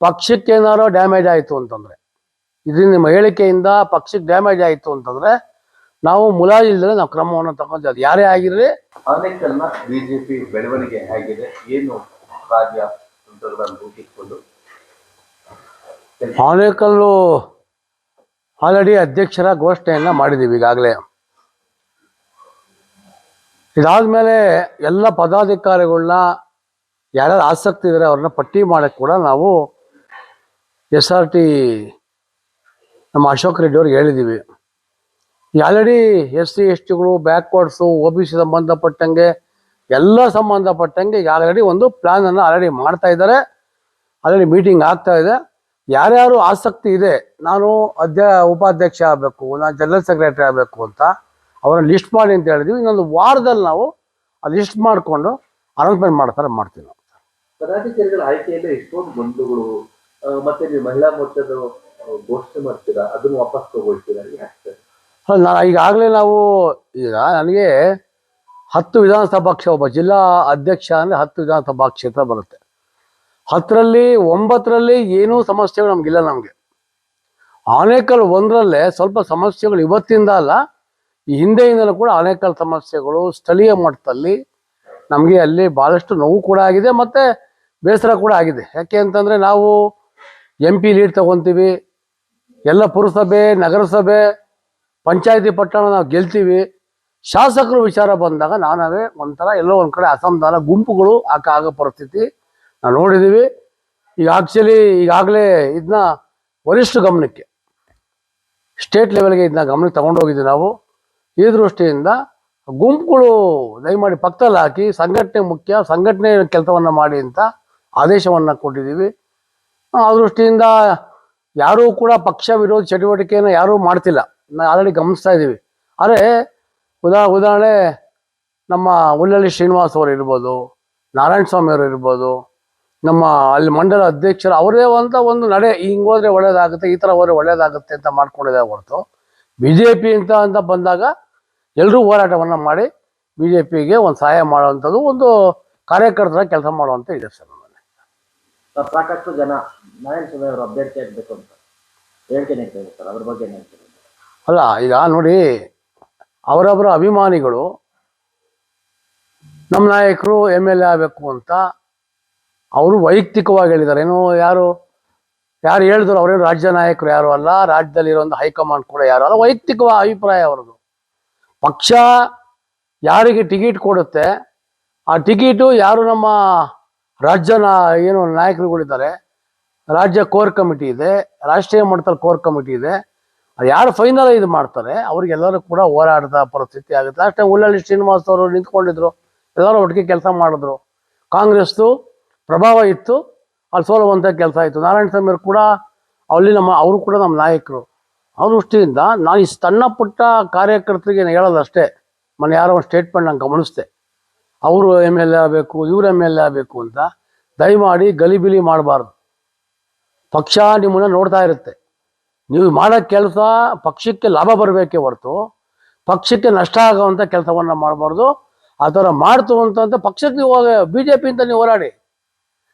ಪಕ್ಷಕ್ಕೆ ಏನಾರೋ ಡ್ಯಾಮೇಜ್ ಆಯಿತು ಅಂತಂದ್ರೆ. ಇದರಿಂದ ನಿಮ್ಮ ಹೇಳಿಕೆಯಿಂದ ಪಕ್ಷಕ್ಕೆ ಡ್ಯಾಮೇಜ್ ಆಯಿತು ಅಂತಂದ್ರೆ ನಾವು ಮುಲಾಜಿಲ್ದರೆ ನಾವು ಕ್ರಮವನ್ನು ತಗೊಂಡು ಅದು ಯಾರೇ ಆಗಿರಲಿ ಆನೇಕಲ್ನ ಬಿಜೆಪಿ ಬೆಳವಣಿಗೆ ಹೇಗಿದೆ? ಏನು ಕಾರ್ಯ ರೂಪಿಸಿಕೊಂಡು ಆನೇಕಲ್ಲು ಆಲ್ರೆಡಿ ಅಧ್ಯಕ್ಷರ ಘೋಷಣೆಯನ್ನು ಮಾಡಿದ್ದೀವಿ ಈಗಾಗಲೇ. ಇದಾದ್ಮೇಲೆ ಎಲ್ಲ ಪದಾಧಿಕಾರಿಗಳನ್ನ ಯಾರ್ಯಾರು ಆಸಕ್ತಿ ಇದ್ದಾರೆ ಅವ್ರನ್ನ ಪಟ್ಟಿ ಮಾಡಕ್ಕೆ ಕೂಡ ನಾವು ಎಸ್ ಆರ್ ಟಿ ನಮ್ಮ ಅಶೋಕ್ ರೆಡ್ಡಿ ಅವ್ರಿಗೆ ಹೇಳಿದ್ದೀವಿ. ಆಲ್ರೆಡಿ ಎಸ್ ಸಿ, ಎಸ್ ಟಿಗಳು ಬ್ಯಾಕ್ವರ್ಡ್ಸು ಒ ಬಿ ಸಿ ಸಂಬಂಧಪಟ್ಟಂಗೆ, ಎಲ್ಲ ಸಂಬಂಧಪಟ್ಟಂಗೆ ಆಲ್ರೆಡಿ ಒಂದು ಪ್ಲ್ಯಾನನ್ನು ಆಲ್ರೆಡಿ ಮಾಡ್ತಾ ಇದ್ದಾರೆ. ಆಲ್ರೆಡಿ ಮೀಟಿಂಗ್ ಆಗ್ತಾ ಇದೆ. ಯಾರ್ಯಾರು ಆಸಕ್ತಿ ಇದೆ, ನಾನು ಅಧ್ಯ ಉಪಾಧ್ಯಕ್ಷ ಆಗಬೇಕು, ನಾನು ಜನರಲ್ ಸೆಕ್ರೆಟರಿ ಆಗಬೇಕು ಅಂತ ಅವರನ್ನು ಲಿಸ್ಟ್ ಮಾಡಿ ಅಂತ ಹೇಳಿದ್ವಿ. ಇನ್ನೊಂದು ವಾರದಲ್ಲಿ ನಾವು ಆ ಲಿಸ್ಟ್ ಮಾಡಿಕೊಂಡು ಅನೌನ್ಸ್ಮೆಂಟ್ ಮಾಡ್ತಾರೆ, ಮಾಡ್ತೀವಿ ನಾವು. ಮತ್ತೆ ನೀವು ಮಹಿಳಾ ಮೋರ್ಚಾದ ಘೋಷಣೆ ಮಾಡ್ತೀರಾ? ಅದನ್ನು ವಾಪಸ್ ತಗೊಳ್ತೀರಾ? ನಾನು ಈಗಾಗಲೇ ನಾವು, ಈಗ ನನಗೆ ಹತ್ತು ವಿಧಾನಸಭಾ ಕ್ಷೇತ್ರ ಒಬ್ಬ ಜಿಲ್ಲಾ ಅಧ್ಯಕ್ಷ ಅಂದರೆ ಹತ್ತು ವಿಧಾನಸಭಾ ಕ್ಷೇತ್ರ ಬರುತ್ತೆ. ಹತ್ತರಲ್ಲಿ ಒಂಬತ್ತರಲ್ಲಿ ಏನೂ ಸಮಸ್ಯೆಗಳು ನಮ್ಗಿಲ್ಲ ನಮಗೆ. ಆನೇಕಲ್ ಒಂದರಲ್ಲೇ ಸ್ವಲ್ಪ ಸಮಸ್ಯೆಗಳು ಇವತ್ತಿಂದ ಅಲ್ಲ, ಈ ಹಿಂದೆಯಿಂದಲೂ ಕೂಡ ಆನೇಕಲ್ ಸಮಸ್ಯೆಗಳು ಸ್ಥಳೀಯ ಮಟ್ಟದಲ್ಲಿ ನಮಗೆ ಅಲ್ಲಿ ಭಾಳಷ್ಟು ನೋವು ಕೂಡ ಆಗಿದೆ ಮತ್ತು ಬೇಸರ ಕೂಡ ಆಗಿದೆ. ಯಾಕೆ ಅಂತಂದರೆ ನಾವು ಎಂ ಪಿ ಲೀಡ್ ತಗೊತೀವಿ. ಎಲ್ಲ ಪುರಸಭೆ, ನಗರಸಭೆ, ಪಂಚಾಯತಿ ಪಟ್ಟಣ ನಾವು ಗೆಲ್ತೀವಿ. ಶಾಸಕರು ವಿಚಾರ ಬಂದಾಗ ನಾನವೇ ಒಂಥರ ಎಲ್ಲೋ ಒಂದು ಕಡೆ ಅಸಮಾಧಾನ, ಗುಂಪುಗಳು ಆಗ ಆಗೋ ಪರಿಸ್ಥಿತಿ ನಾವು ನೋಡಿದ್ದೀವಿ ಈಗ ಆಕ್ಚುಲಿ ಈಗಾಗಲೇ ಇದನ್ನ ವರಿಷ್ಠ ಗಮನಕ್ಕೆ ಸ್ಟೇಟ್ ಲೆವೆಲ್ಗೆ ಇದನ್ನ ಗಮನಕ್ಕೆ ತಗೊಂಡೋಗಿದ್ದೀವಿ ನಾವು. ಈ ದೃಷ್ಟಿಯಿಂದ ಗುಂಪುಗಳು ದಯಮಾಡಿ ಪಕ್ಕದಲ್ಲಿ ಹಾಕಿ, ಸಂಘಟನೆ ಮುಖ್ಯ, ಸಂಘಟನೆ ಕೆಲಸವನ್ನು ಮಾಡಿ ಅಂತ ಆದೇಶವನ್ನು ಕೊಟ್ಟಿದ್ದೀವಿ ಆ ದೃಷ್ಟಿಯಿಂದ ಯಾರೂ ಕೂಡ ಪಕ್ಷ ವಿರೋಧಿ ಚಟುವಟಿಕೆಯನ್ನು ಯಾರೂ ಮಾಡ್ತಿಲ್ಲ. ನಾವು ಆಲ್ರೆಡಿ ಗಮನಿಸ್ತಾ ಇದ್ದೀವಿ. ಆದರೆ ಉದಾ, ಉದಾಹರಣೆ, ನಮ್ಮ ಉಲ್ಲಳ್ಳಿ ಶ್ರೀನಿವಾಸ್ ಅವರು ಇರ್ಬೋದು, ನಾರಾಯಣ ಸ್ವಾಮಿ ಅವರು ಇರ್ಬೋದು, ನಮ್ಮ ಅಲ್ಲಿ ಮಂಡಲ ಅಧ್ಯಕ್ಷರು ಅವರೇ ಅಂತ ಒಂದು ನಡೆ, ಹಿಂಗೆ ಹೋದ್ರೆ ಒಳ್ಳೇದಾಗುತ್ತೆ, ಈ ಥರ ಹೋದ್ರೆ ಒಳ್ಳೇದಾಗುತ್ತೆ ಅಂತ ಮಾಡ್ಕೊಂಡಿದೆ ಹೊರತು. ಬಿ ಜೆ ಪಿ ಅಂತ ಅಂತ ಬಂದಾಗ ಎಲ್ಲರೂ ಹೋರಾಟವನ್ನು ಮಾಡಿ ಬಿ ಜೆ ಪಿಗೆ ಒಂದು ಸಹಾಯ ಮಾಡುವಂಥದ್ದು ಒಂದು ಕಾರ್ಯಕರ್ತರ ಕೆಲಸ ಮಾಡುವಂಥ ಇದೆ ಸರ್. ಸರ್, ಸಾಕಷ್ಟು ಜನ ನಾರಾಯಣ ಸ್ವಾಮಿ ಅವರು ಅಭ್ಯರ್ಥಿ ಆಗ್ಬೇಕು ಅಂತ ಹೇಳ್ತೇನೆ ಇದ್ದಾರೆ ಸರ್, ಅದ್ರ ಬಗ್ಗೆ ಅಲ್ಲ, ಈಗ ನೋಡಿ, ಅವರವರ ಅಭಿಮಾನಿಗಳು ನಮ್ಮ ನಾಯಕರು ಎಂ ಎಲ್ ಎ ಆಗಬೇಕು ಅಂತ ಅವರು ವೈಯಕ್ತಿಕವಾಗಿ ಹೇಳಿದ್ದಾರೆ. ಏನು ಯಾರು ಯಾರು ಹೇಳಿದ್ರು ಅವರೇನು ರಾಜ್ಯ ನಾಯಕರು ಯಾರು ಅಲ್ಲ ರಾಜ್ಯದಲ್ಲಿರುವಂಥ ಹೈಕಮಾಂಡ್ ಕೂಡ ಯಾರು ಅಲ್ಲ ವೈಯಕ್ತಿಕ ಅಭಿಪ್ರಾಯ ಅವರದು ಪಕ್ಷ ಯಾರಿಗೆ ಟಿಕೆಟ್ ಕೊಡುತ್ತೆ, ಆ ಟಿಕೆಟು ಯಾರು ನಮ್ಮ ರಾಜ್ಯನ ಏನು ನಾಯಕರುಗಳಿದ್ದಾರೆ, ರಾಜ್ಯ ಕೋರ್ ಕಮಿಟಿ ಇದೆ, ರಾಷ್ಟ್ರೀಯ ಮಟ್ಟದಲ್ಲಿ ಕೋರ್ ಕಮಿಟಿ ಇದೆ. ಯಾರು ಫೈನಲ್ ಇದು ಮಾಡ್ತಾರೆ, ಅವ್ರಿಗೆಲ್ಲರೂ ಕೂಡ ಹೋರಾಡದ ಪರಿಸ್ಥಿತಿ ಆಗುತ್ತೆ. ಲಾಸ್ಟ್ ಟೈಮ್ ಉಲ್ಲಳ್ಳಿ ಶ್ರೀನಿವಾಸ್ ಅವರು ನಿಂತ್ಕೊಂಡಿದ್ರು, ಎಲ್ಲರೂ ಒಟ್ಟಿಗೆ ಕೆಲಸ ಮಾಡಿದ್ರು. ಕಾಂಗ್ರೆಸ್ದು ಪ್ರಭಾವ ಇತ್ತು, ಅಲ್ಲಿ ಸೋಲುವಂಥ ಕೆಲಸ ಆಯಿತು. ನಾರಾಯಣ ಸ್ವಾಮಿ ಕೂಡ, ಅಲ್ಲಿ ನಮ್ಮ, ಅವರು ಕೂಡ ನಮ್ಮ ನಾಯಕರು. ಅವ್ರ ದೃಷ್ಟಿಯಿಂದ ನಾನು ಈ ಸಣ್ಣ ಪುಟ್ಟ ಕಾರ್ಯಕರ್ತರಿಗೆ ಹೇಳೋದಷ್ಟೇ ಮೊನ್ನೆ ಯಾರೋ ಒಂದು ಸ್ಟೇಟ್ಮೆಂಟ್ ನಾನು ಗಮನಿಸಿದೆ. ಅವರು ಎಂ ಎಲ್ ಎ ಆಗಬೇಕು, ಇವ್ರು ಎಂ ಎಲ್ ಎ ಆಗಬೇಕು ಅಂತ ದಯಮಾಡಿ ಗಲಿಬಿಲಿ ಮಾಡಬಾರ್ದು. ಪಕ್ಷ ನಿಮ್ಮನ್ನ ನೋಡ್ತಾ ಇರುತ್ತೆ. ನೀವು ಮಾಡೋ ಕೆಲಸ ಪಕ್ಷಕ್ಕೆ ಲಾಭ ಬರಬೇಕೇ ಹೊರತು ಪಕ್ಷಕ್ಕೆ ನಷ್ಟ ಆಗುವಂಥ ಕೆಲಸವನ್ನು ಮಾಡಬಾರ್ದು. ಆ ಥರ ಮಾಡ್ತು ಅಂತಂದ್ರೆ ಪಕ್ಷಕ್ಕೆ ನೀವು ಬಿ ಜೆ ಪಿ ಅಂತ ನೀವು ಹೋರಾಡಿ.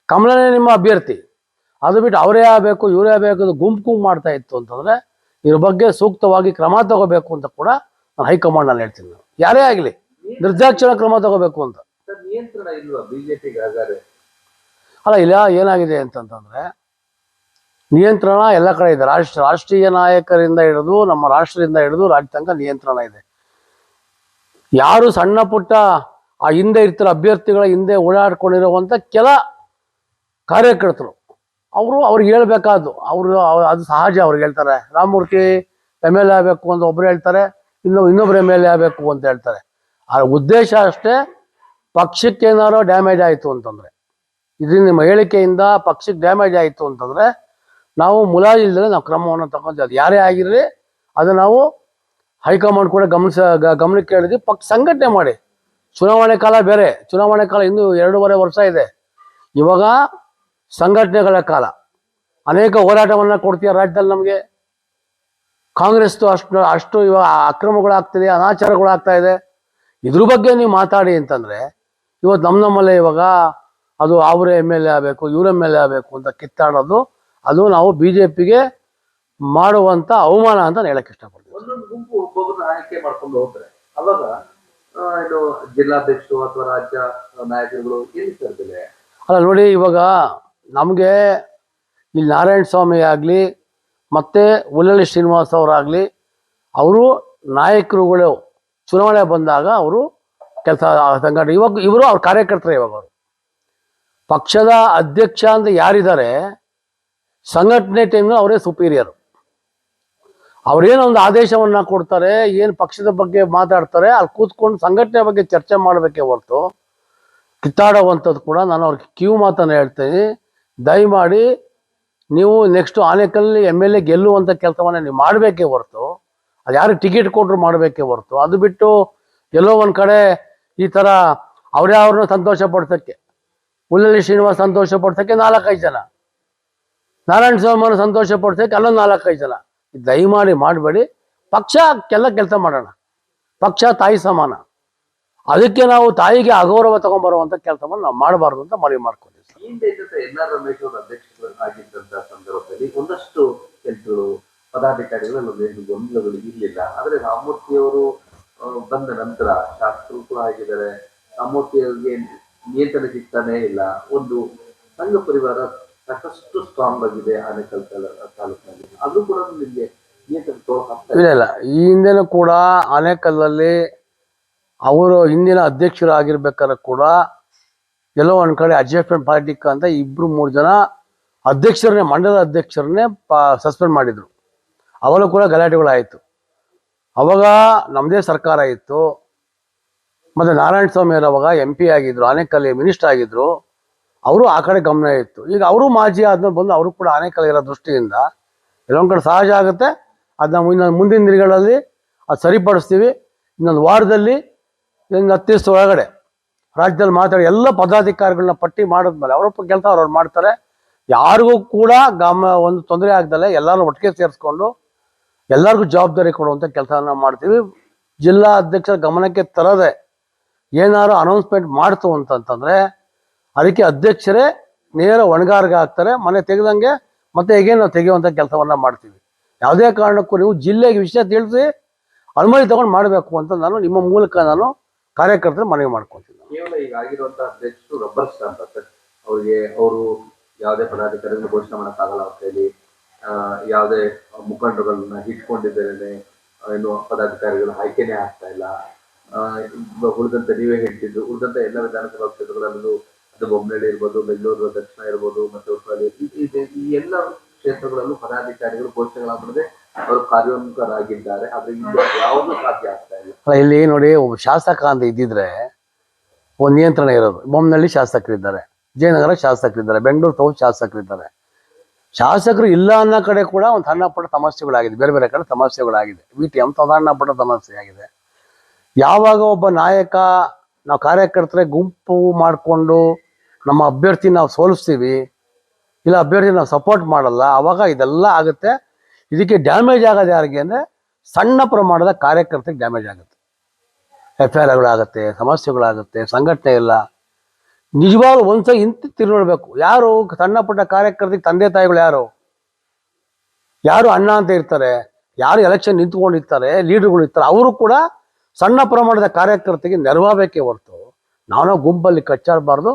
ಕಮಲನೇ ನಿಮ್ಮ ಅಭ್ಯರ್ಥಿ. ಅದು ಬಿಟ್ಟು ಅವರೇ ಆಗಬೇಕು, ಇವರೇ ಆಗಬೇಕು ಗುಂಪು ಗುಂಪು ಮಾಡ್ತಾ ಇತ್ತು ಅಂತಂದರೆ ಇದ್ರ ಬಗ್ಗೆ ಸೂಕ್ತವಾಗಿ ಕ್ರಮ ತಗೋಬೇಕು ಅಂತ ಕೂಡ ನಾನು ಹೈಕಮಾಂಡ್ ನಾನು ಹೇಳ್ತೀನಿ. ಯಾರೇ ಆಗಲಿ. ನಿರ್ದಾಕ್ಷಿಣ ಕ್ರಮ ತಗೋಬೇಕು ಅಂತ. ನಿಯಂತ್ರಣ ಇಲ್ವಾ ಬಿಜೆಪಿಗೆ ಹಾಗಾದ್ರೆ? ಅಲ್ಲ ಇಲ್ಲ ಏನಾಗಿದೆ ಅಂತಂತಂದ್ರೆ ನಿಯಂತ್ರಣ ಎಲ್ಲ ಕಡೆ ಇದೆ. ರಾಷ್ಟ್ರ ರಾಷ್ಟ್ರೀಯ ನಾಯಕರಿಂದ ಹಿಡಿದು ನಮ್ಮ ರಾಷ್ಟ್ರದಿಂದ ಹಿಡಿದು ರಾಜ್ಯ ತನಕ ನಿಯಂತ್ರಣ ಇದೆ. ಯಾರು ಸಣ್ಣ ಪುಟ್ಟ ಆ ಹಿಂದೆ ಇರ್ತಿರೋ ಅಭ್ಯರ್ಥಿಗಳ ಹಿಂದೆ ಓಡಾಡ್ಕೊಂಡಿರುವಂಥ ಕೆಲ ಕಾರ್ಯಕರ್ತರು ಅವರು ಅವ್ರಿಗೆ ಹೇಳ್ಬೇಕಾದ್ದು ಅವರು ಅದು ಸಹಜ ಅವ್ರಿಗೆ ಹೇಳ್ತಾರೆ. ರಾಮಮೂರ್ತಿ ಎಂ ಎಲ್ ಎ ಆಗಬೇಕು ಅಂತ ಒಬ್ರು ಹೇಳ್ತಾರೆ ಇನ್ನು ಇನ್ನೊಬ್ರು ಎಂ ಎಲ್ ಎ ಆಗಬೇಕು ಅಂತ ಹೇಳ್ತಾರೆ. ಆ ಉದ್ದೇಶ ಅಷ್ಟೇ ಪಕ್ಷಕ್ಕೆ ಏನಾರೋ ಡ್ಯಾಮೇಜ್ ಆಯಿತು ಅಂತಂದ್ರೆ. ಇದರಿಂದ ನಿಮ್ಮ ಹೇಳಿಕೆಯಿಂದ ಪಕ್ಷಕ್ಕೆ ಡ್ಯಾಮೇಜ್ ಆಯಿತು ಅಂತಂದ್ರೆ ನಾವು ಮುಲಾಜಿಲ್ದರೆ ನಾವು ಕ್ರಮವನ್ನು ತಗೊಂತೀವಿ. ಯಾರೇ ಆಗಿರಲಿ ಅದು ನಾವು ಹೈಕಮಾಂಡ್ ಕೂಡ ಗಮನಿಸ ಗಮನಕ್ಕೆ ಹೇಳಿದ್ವಿ ಪಕ್ಷ ಸಂಘಟನೆ ಮಾಡಿ. ಚುನಾವಣೆ ಕಾಲ ಬೇರೆ. ಚುನಾವಣೆ ಕಾಲ ಇನ್ನೂ ಎರಡೂವರೆ ವರ್ಷ ಇದೆ. ಇವಾಗ ಸಂಘಟನೆಗಳ ಕಾಲ. ಅನೇಕ ಹೋರಾಟವನ್ನು ಕೊಡ್ತೀಯ ರಾಜ್ಯದಲ್ಲಿ ನಮಗೆ. ಕಾಂಗ್ರೆಸ್ದು ಅಷ್ಟು ಅಷ್ಟು ಇವಾಗ ಅಕ್ರಮಗಳಾಗ್ತಿದೆ, ಅನಾಚಾರಗಳಾಗ್ತಾ ಇದೆ. ಇದ್ರ ಬಗ್ಗೆ ನೀವು ಮಾತಾಡಿ ಅಂತಂದ್ರೆ ಇವತ್ತು ನಮ್ಮ ನಮ್ಮಲ್ಲೇ ಇವಾಗ ಅದು ಅವರೇ ಎಂ ಎಲ್ ಎ ಆಗಬೇಕು ಇವ್ರ ಎಂ ಎಲ್ ಎ ಆಗಬೇಕು ಅಂತ ಕಿತ್ತಾಡೋದು ಅದು ನಾವು ಬಿ ಜೆ ಪಿಗೆ ಮಾಡುವಂಥ ಅವಮಾನ ಅಂತ ನಾನು ಇಷ್ಟಪಡ್ತೀವಿ. ಇಷ್ಟಪಡ್ತೀನಿ ಒಂದೊಂದು ಗುಂಪು ಒಬ್ಬೊಬ್ಬರನ್ನ ಆಯ್ಕೆ ಮಾಡ್ಕೊಂಡು ಹೋಗ್ತಾರೆ ಅವಾಗ ಇದು ಜಿಲ್ಲಾಧ್ಯಕ್ಷರು ಅಥವಾ ರಾಜ್ಯ ನಾಯಕರುಗಳು ಎಲ್ಲಿ ಅಲ್ಲ ನೋಡಿ ಇವಾಗ ನಮಗೆ ಇಲ್ಲಿ ನಾರಾಯಣ ಸ್ವಾಮಿ ಆಗಲಿ ಮತ್ತು ಉಲ್ಲಳ್ಳಿ ಶ್ರೀನಿವಾಸ್ ಅವರಾಗಲಿ ಅವರು ನಾಯಕರುಗಳು ಚುನಾವಣೆ ಬಂದಾಗ ಅವರು ಕೆಲಸ ಸಂಘಟನೆ, ಇವಾಗ ಇವರು ಅವ್ರ ಕಾರ್ಯಕರ್ತರು ಇವಾಗ ಅವರು. ಪಕ್ಷದ ಅಧ್ಯಕ್ಷ ಅಂತ ಯಾರಿದ್ದಾರೆ, ಸಂಘಟನೆ ಟೈಮ್ನ ಅವರೇ ಸುಪೀರಿಯರು ಅವ್ರೇನು ಒಂದು ಆದೇಶವನ್ನು ಕೊಡ್ತಾರೆ, ಏನು ಪಕ್ಷದ ಬಗ್ಗೆ ಮಾತಾಡ್ತಾರೆ, ಅಲ್ಲಿ ಕೂತ್ಕೊಂಡು ಸಂಘಟನೆ ಬಗ್ಗೆ ಚರ್ಚೆ ಮಾಡಬೇಕೇ ಹೊರತು, ಕಿತ್ತಾಡುವಂಥದ್ದು ಕೂಡ ನಾನು ಅವ್ರಿಗೆ ಕ್ಯೂ ಮಾತನ್ನು ಹೇಳ್ತೀನಿ ದಯಮಾಡಿ ನೀವು ನೆಕ್ಸ್ಟ್ ಆನೆಕಲ್ಲಿ ಎಂ ಎಲ್ ಎ ಗೆಲ್ಲುವಂಥ ಕೆಲಸವನ್ನು ನೀವು ಮಾಡಬೇಕೇ ಹೊರತು ಅದು ಯಾರು ಟಿಕೆಟ್ ಕೊಟ್ಟರು ಮಾಡಬೇಕೇ ಹೊರತು. ಅದು ಬಿಟ್ಟು ಎಲ್ಲೋ ಒಂದು ಕಡೆ ಈ ಥರ ಅವ್ರೇ ಅವ್ರನ್ನ ಸಂತೋಷ ಪಡ್ಸೋಕ್ಕೆ. ಉಲ್ಲಳ್ಳಿ ಶ್ರೀನಿವಾಸ್ ಸಂತೋಷ ಪಡ್ಸೋಕ್ಕೆ ನಾಲ್ಕೈದು ಜನ. ನಾರಾಯಣ ಸ್ವಾಮಿಯನ್ನು ಸಂತೋಷ ಪಡ್ಸೋಕ್ಕೆ ಅಲ್ಲೊಂದು ನಾಲ್ಕೈದು ಜನ. ದಯಮಾಡಿ ಮಾಡಬೇಡಿ. ಪಕ್ಷಕ್ಕೆಲ್ಲ ಕೆಲಸ ಮಾಡೋಣ. ಪಕ್ಷ ತಾಯಿ ಸಮಾನ. ಅದಕ್ಕೆ ನಾವು ತಾಯಿಗೆ ಅಗೌರವ ತಗೊಂಡ್ಬರುವಂಥ ಕೆಲಸವನ್ನು ನಾವು ಮಾಡಬಾರ್ದು ಅಂತ ಮನವಿ ಮಾಡ್ಕೊಂಡಿದ್ದೀವಿ ಒಂದಷ್ಟು ಪದಾಧಿಕಾರಿಗಳಲ್ಲಿ ಏನು ಗೊಂದಲಗಳು ಇರಲಿಲ್ಲ. ಆದರೆ ರಾಮಮೂರ್ತಿಯವರು ಬಂದ ನಂತರ ಶಾಸಕರು ಕೂಡ ಆಗಿದ್ದಾರೆ. ರಾಮಮೂರ್ತಿಯವರಿಗೆ ನಿಯಂತ್ರಣ ಸಿಗ್ತಾನೇ ಇಲ್ಲ. ಒಂದು ಸಂಘ ಪರಿವಾರ ಸಾಕಷ್ಟು ಸ್ಟ್ರಾಂಗ್ ಆಗಿದೆ ಆನೇಕಲ್ ತಾಲೂಕಿನಲ್ಲಿ. ಅದು ಕೂಡ ನಿಮಗೆ ಇಲ್ಲ ಇಲ್ಲ. ಈ ಹಿಂದೆನೂ ಕೂಡ ಆನೇಕಲ್ಲಲ್ಲಿ ಅವರು ಹಿಂದಿನ ಅಧ್ಯಕ್ಷರಾಗಿರ್ಬೇಕಾದ್ರೆ ಕೂಡ ಎಲ್ಲೋ ಒಂದು ಕಡೆ ಅಡ್ಜಸ್ಟ್ಮೆಂಟ್ ಪಾಲಿಟಿಕ್ ಅಂತ ಇಬ್ರು ಮೂರು ಜನ ಅಧ್ಯಕ್ಷರನ್ನೇ, ಮಂಡಲ ಅಧ್ಯಕ್ಷರನ್ನೇ ಸಸ್ಪೆಂಡ್ ಮಾಡಿದ್ರು. ಅವಾಗಲೂ ಕೂಡ ಗಲಾಟೆಗಳಾಯಿತು. ಅವಾಗ ನಮ್ಮದೇ ಸರ್ಕಾರ ಇತ್ತು. ಮತ್ತು ನಾರಾಯಣ ಸ್ವಾಮಿ ಅವಾಗ ಎಂ ಪಿ ಆಗಿದ್ರು, ಆನೇಕಲ್ಲಿ ಮಿನಿಸ್ಟರ್ ಆಗಿದ್ರು. ಅವರು ಆ ಕಡೆ ಗಮನ ಇತ್ತು. ಈಗ ಅವರು ಮಾಜಿ ಆದ್ಮೇಲೆ ಬಂದು ಅವರು ಕೂಡ ಆನೇಕಲ್ ಇರೋ ದೃಷ್ಟಿಯಿಂದ ಎಲ್ಲೊಂದು ಕಡೆ ಸಹಜ ಆಗುತ್ತೆ. ಅದನ್ನ ಇನ್ನೊಂದು ಮುಂದಿನ ದಿನಗಳಲ್ಲಿ ಅದು ಸರಿಪಡಿಸ್ತೀವಿ. ಇನ್ನೊಂದು ವಾರದಲ್ಲಿ ಇನ್ನು ಹತ್ತು ದಿವಸ ಒಳಗಡೆ. ರಾಜ್ಯದಲ್ಲಿ ಮಾತಾಡಿ ಎಲ್ಲ ಪದಾಧಿಕಾರಿಗಳನ್ನ ಪಟ್ಟಿ ಮಾಡಿದ್ಮೇಲೆ ಅವರ ಕೆಲಸ ಅವ್ರವ್ರು ಮಾಡ್ತಾರೆ. ಯಾರಿಗೂ ಕೂಡ ಗಮ, ಒಂದು ತೊಂದರೆ ಆಗ್ದಲೆ ಎಲ್ಲರೂ ಒಟ್ಟಿಗೆ ಸೇರಿಸ್ಕೊಂಡು ಎಲ್ಲರಿಗೂ ಜವಾಬ್ದಾರಿ ಕೊಡುವಂಥ ಕೆಲಸನ ಮಾಡ್ತೀವಿ. ಜಿಲ್ಲಾ ಅಧ್ಯಕ್ಷರ ಗಮನಕ್ಕೆ ತರದೆ ಏನಾದ್ರು ಅನೌನ್ಸ್ಮೆಂಟ್ ಮಾಡ್ತು ಅಂತಂತಂದ್ರೆ ಅದಕ್ಕೆ ಅಧ್ಯಕ್ಷರೇ ನೇರ ಹೊಣೆಗಾರಿಗೆ ಆಗ್ತಾರೆ ಮನೆ ತೆಗೆದಂಗೆ ಮತ್ತೆ ಹೇಗೆ ನಾವು ತೆಗೆಯುವಂಥ ಕೆಲಸವನ್ನ ಮಾಡ್ತೀವಿ. ಯಾವುದೇ ಕಾರಣಕ್ಕೂ ನೀವು ಜಿಲ್ಲೆಗೆ ವಿಷಯ ತಿಳಿಸಿ ಅನುಮತಿ ತಗೊಂಡು ಮಾಡಬೇಕು ಅಂತ ನಾನು ನಿಮ್ಮ ಮೂಲಕ ನಾನು ಕಾರ್ಯಕರ್ತರು ಮನವಿ ಮಾಡ್ಕೊತೀನಿ ಈಗ ಅವ್ರಿಗೆ ಅವರು ಯಾವುದೇ ಪದಾಧಿಕಾರಿಗಳು ಘೋಷಣೆ ಮಾಡೋಕ್ಕಾಗಲ್ಲ ಅವ್ರ ಕೈಲಿ ಯಾವುದೇ ಮುಖಂಡರುಗಳನ್ನ ಇಟ್ಕೊಂಡಿದ್ದೇನೆ ಏನು ಪದಾಧಿಕಾರಿಗಳು ಆಯ್ಕೆನೇ ಆಗ್ತಾ ಇಲ್ಲ. ಉಳಿದಂತೆ ನೀವೇ ಹೇಳ್ತಿದ್ರು ಉಳಿದಂತ ಎಲ್ಲ ವಿಧಾನಸಭಾ ಕ್ಷೇತ್ರಗಳಲ್ಲೂ ಅದು ಬೊಮ್ಮನಹಳ್ಳಿ ಇರ್ಬೋದು, ಬೆಂಗಳೂರು ದಕ್ಷಿಣ ಇರ್ಬೋದು, ಮತ್ತೆ ಈ- ಎಲ್ಲ ಕ್ಷೇತ್ರಗಳಲ್ಲೂ ಪದಾಧಿಕಾರಿಗಳು ಘೋಷಣೆಗಳಾಗದೆ ಅವರು ಕಾರ್ಯೋನ್ಮುಖರಾಗಿದ್ದಾರೆ. ಆದ್ರೆ ಯಾವುದೂ ಸಾಧ್ಯ ಆಗ್ತಾ ಇಲ್ಲ. ಇಲ್ಲಿ ನೋಡಿ, ಒಬ್ಬ ಶಾಸಕ ಅಂತ ಇದ್ದಿದ್ರೆ ಒಂದು ನಿಯಂತ್ರಣ ಇರೋದು. ಬೊಮ್ಮನಹಳ್ಳಿ ಶಾಸಕರಿದ್ದಾರೆ ಜಯನಗರ ಶಾಸಕರಿದ್ದಾರೆ, ಬೆಂಗಳೂರು ಟೌನ್ ಶಾಸಕರಿದ್ದಾರೆ. ಶಾಸಕರು ಇಲ್ಲ ಅನ್ನೋ ಕಡೆ ಕೂಡ ಒಂದು ಸಣ್ಣ ಪುಟ್ಟ ಸಮಸ್ಯೆಗಳಾಗಿದೆ ಬೇರೆ ಬೇರೆ ಕಡೆ ಸಮಸ್ಯೆಗಳಾಗಿದೆ ವಿ ಟಿ ಎಂ ಸಣ್ಣ ಪುಟ್ಟ ಸಮಸ್ಯೆ ಆಗಿದೆ ಯಾವಾಗ ಒಬ್ಬ ನಾಯಕ ನಾವು ಕಾರ್ಯಕರ್ತರ ಗುಂಪು ಮಾಡಿಕೊಂಡು ನಮ್ಮ ಅಭ್ಯರ್ಥಿ ನಾವು ಸೋಲಿಸ್ತೀವಿ, ಇಲ್ಲ ಅಭ್ಯರ್ಥಿ ನಾವು ಸಪೋರ್ಟ್ ಮಾಡಲ್ಲ ಆವಾಗ ಇದೆಲ್ಲ ಆಗುತ್ತೆ. ಇದಕ್ಕೆ ಡ್ಯಾಮೇಜ್ ಆಗೋದು ಯಾರಿಗೆ ಅಂದರೆ ಸಣ್ಣ ಪ್ರಮಾಣದ ಕಾರ್ಯಕರ್ತರಿಗೆ ಡ್ಯಾಮೇಜ್ ಆಗುತ್ತೆ. ಎಫ್ ಐ ಆರ್ಗಳಾಗುತ್ತೆ ಸಮಸ್ಯೆಗಳಾಗುತ್ತೆ, ಸಂಘಟನೆ ಇಲ್ಲ. ನಿಜವಾಗ್ಲೂ ಒಂದ್ಸಲ ಇಂತ ತಿರುಗಬೇಕು ಯಾರು ಸಣ್ಣ ಪುಟ್ಟ ಕಾರ್ಯಕರ್ತರಿಗೆ ತಂದೆ ತಾಯಿಗಳು ಯಾರು? ಯಾರು ಅಣ್ಣ ಅಂತ ಇರ್ತಾರೆ, ಯಾರು ಎಲೆಕ್ಷನ್ ನಿಂತ್ಕೊಂಡಿರ್ತಾರೆ ಲೀಡರ್ಗಳು ಇರ್ತಾರೆ, ಅವರು ಕೂಡ ಸಣ್ಣ ಪ್ರಮಾಣದ ಕಾರ್ಯಕರ್ತರಿಗೆ ನೆರವಾಗಬೇಕೇ ಹೊರತು ನಾವು ಗುಂಪಲ್ಲಿ ಕಚ್ಚಾಡಬಾರ್ದು.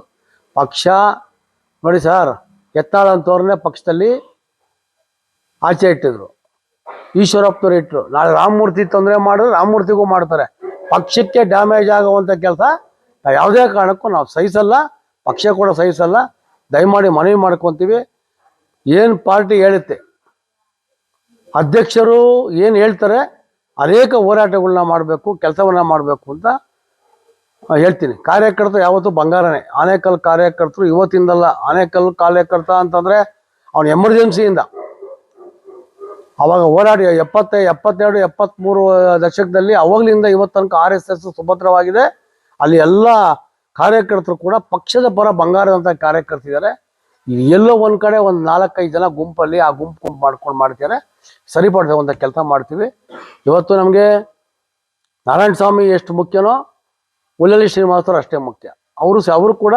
ಪಕ್ಷ ನೋಡಿ ಸರ್, ಎತ್ತಾಳಂತವ್ರನ್ನೇ ಪಕ್ಷದಲ್ಲಿ ಆಚೆ ಇಟ್ಟಿದ್ರು. ಈಶ್ವರಪ್ಪನವ್ರು ಇಟ್ಟರು ನಾಳೆ ರಾಮಮೂರ್ತಿ ತೊಂದರೆ ಮಾಡಿದ್ರೆ ರಾಮಮೂರ್ತಿಗೂ ಮಾಡ್ತಾರೆ. ಪಕ್ಷಕ್ಕೆ ಡ್ಯಾಮೇಜ್ ಆಗುವಂಥ ಕೆಲಸ ಯಾವುದೇ ಕಾರಣಕ್ಕೂ ನಾವು ಸಹಿಸಲ್ಲ, ಪಕ್ಷ ಕೂಡ ಸಹಿಸಲ್ಲ. ದಯಮಾಡಿ ಮನವಿ ಮಾಡ್ಕೊತೀವಿ. ಏನು ಪಾರ್ಟಿ ಹೇಳುತ್ತೆ? ಅಧ್ಯಕ್ಷರು ಏನು ಹೇಳ್ತಾರೆ? ಅನೇಕ ಹೋರಾಟಗಳನ್ನ ಮಾಡಬೇಕು, ಕೆಲಸವನ್ನ ಮಾಡಬೇಕು ಅಂತ ಹೇಳ್ತೀನಿ. ಕಾರ್ಯಕರ್ತರು ಯಾವತ್ತೂ ಬಂಗಾರನೇ. ಆನೇಕಲ್ ಕಾರ್ಯಕರ್ತರು ಇವತ್ತಿಂದಲ್ಲ, ಆನೇಕಲ್ ಕಾರ್ಯಕರ್ತ ಅಂತಂದ್ರೆ ಅವನು ಎಮರ್ಜೆನ್ಸಿಯಿಂದ. ಅವಾಗ ಹೋರಾಡಿ ಎಪ್ಪತ್ತ, ಎಪ್ಪತ್ತೆರಡು ಎಪ್ಪತ್ತ್ಮೂರು ದಶಕದಲ್ಲಿ ಅವಾಗಲಿಂದ ಇವತ್ತು ತನಕ ಆರ್ ಎಸ್ ಎಸ್ ಸುಭದ್ರವಾಗಿದೆ. ಅಲ್ಲಿ ಎಲ್ಲ ಕಾರ್ಯಕರ್ತರು ಕೂಡ ಪಕ್ಷದ ಪರ ಬಂಗಾರದಂಥ ಕಾರ್ಯಕರ್ತಿದ್ದಾರೆ. ಎಲ್ಲೋ ಒಂದ್ ಕಡೆ ಒಂದು ನಾಲ್ಕೈದು ಜನ ಗುಂಪಲ್ಲಿ ಆ ಗುಂಪು ಗುಂಪು ಮಾಡ್ಕೊಂಡು ಮಾಡ್ತಾರೆ ಒಂದ ಕೆಲಸ ಮಾಡ್ತೀವಿ. ಇವತ್ತು ನಮಗೆ ನಾರಾಯಣ ಸ್ವಾಮಿ ಎಷ್ಟು ಮುಖ್ಯನೋ ಉಲ್ಲಳ್ಳಿ ಶ್ರೀನಿವಾಸರು ಅಷ್ಟೇ ಮುಖ್ಯ. ಅವರು ಅವರು ಕೂಡ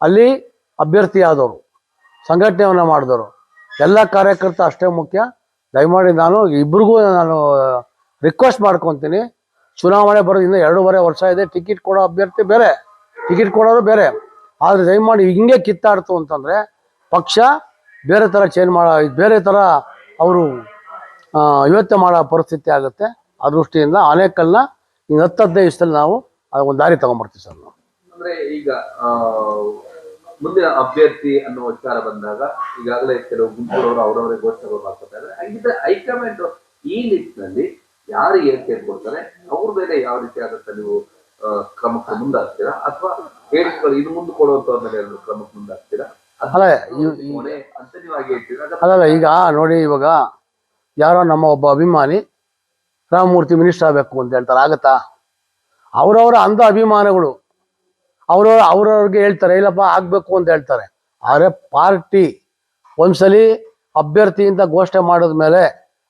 ಅಲ್ಲಿ ಅಭ್ಯರ್ಥಿ ಆದವರು ಸಂಘಟನೆಯನ್ನು ಮಾಡಿದವರು. ಎಲ್ಲ ಕಾರ್ಯಕರ್ತ ಅಷ್ಟೇ ಮುಖ್ಯ. ದಯಮಾಡಿ ನಾನು ಇಬ್ರಿಗೂ ನಾನು ರಿಕ್ವೆಸ್ಟ್ ಮಾಡ್ಕೊತೀನಿ. ಚುನಾವಣೆ ಬರೋದು ಇನ್ನೂ ಎರಡೂವರೆ ವರ್ಷ ಇದೆ. ಟಿಕೆಟ್ ಕೊಡೋ ಅಭ್ಯರ್ಥಿ ಬೇರೆ ಟಿಕೆಟ್ ಕೊಡೋರು ಬೇರೆ. ಆದರೆ ದಯಮಾಡಿ ಹಿಂಗೆ ಕಿತ್ತಾಡ್ತು ಅಂತಂದರೆ ಪಕ್ಷ ಬೇರೆ ಥರ ಚೇಂಜ್ ಮಾಡೋ, ಬೇರೆ ಥರ ಅವರು ಯೋಚನೆ ಮಾಡೋ ಪರಿಸ್ಥಿತಿ ಆಗುತ್ತೆ. ಆ ದೃಷ್ಟಿಯಿಂದ ಆನೇಕಲ್ನ ಇನ್ನು ಹತ್ತು ಹದಿನೈದು ನಾವು ಒಂದು ದಾರಿ ತಗೊಂಡ್ಬರ್ತೀವಿ ಸರ್ ನಾವು. ಅಂದ್ರೆ ಈಗ ಮುಂದಿನ ಅಭ್ಯರ್ಥಿ ಅನ್ನೋ ವಿಚಾರ ಬಂದಾಗ ಈಗಾಗಲೇ ಕೆಲವು ಗುಂಪುರವರು ಅವರವರೇ ಘೋಷಣೆಗಳು ಮಾಡ್ಕೊತಾ ಹೈಕಮಾಂಡ್ ಈ ನಿಟ್ಟಿನಲ್ಲಿ ಯಾರು ಹೇಳಿಕೆ ಕೊಡ್ತಾರೆ ಅವ್ರ ಮೇಲೆ ಯಾವ ರೀತಿ ಆಗುತ್ತೆ ನೀವು ಕ್ರಮಕ್ಕೆ ಮುಂದಾಗ್ತೀರಾ? ಅಥವಾ ಹೇಳಿಕೆಗಳು ಇನ್ನು ಮುಂದೆ ಕೊಡುವಂತವ್ರ ಮೇಲೆ ಕ್ರಮಕ್ಕೆ ಮುಂದಾಗ್ತೀರಾ? ಅಲ್ಲ ಹೇಳ್ತೀರಾ? ಅಲ್ಲಲ್ಲ ಈಗ ನೋಡಿ ಇವಾಗ ಯಾರೋ ನಮ್ಮ ಒಬ್ಬ ಅಭಿಮಾನಿ ರಾಮಮೂರ್ತಿ ಮಿನಿಸ್ಟರ್ ಆಗಬೇಕು ಅಂತ ಹೇಳ್ತಾರೆ ಆಗತ್ತಾ? ಅವರವರ ಅಂಧ ಅಭಿಮಾನಗಳು ಅವ್ರವ್ರ ಅವ್ರವ್ರಿಗೆ ಹೇಳ್ತಾರೆ ಇಲ್ಲಪ್ಪ ಆಗಬೇಕು ಅಂತ ಹೇಳ್ತಾರೆ. ಆದರೆ ಪಾರ್ಟಿ ಒಂದ್ಸಲಿ ಅಭ್ಯರ್ಥಿ ಅಂತ ಘೋಷಣೆ ಮಾಡಿದ್ಮೇಲೆ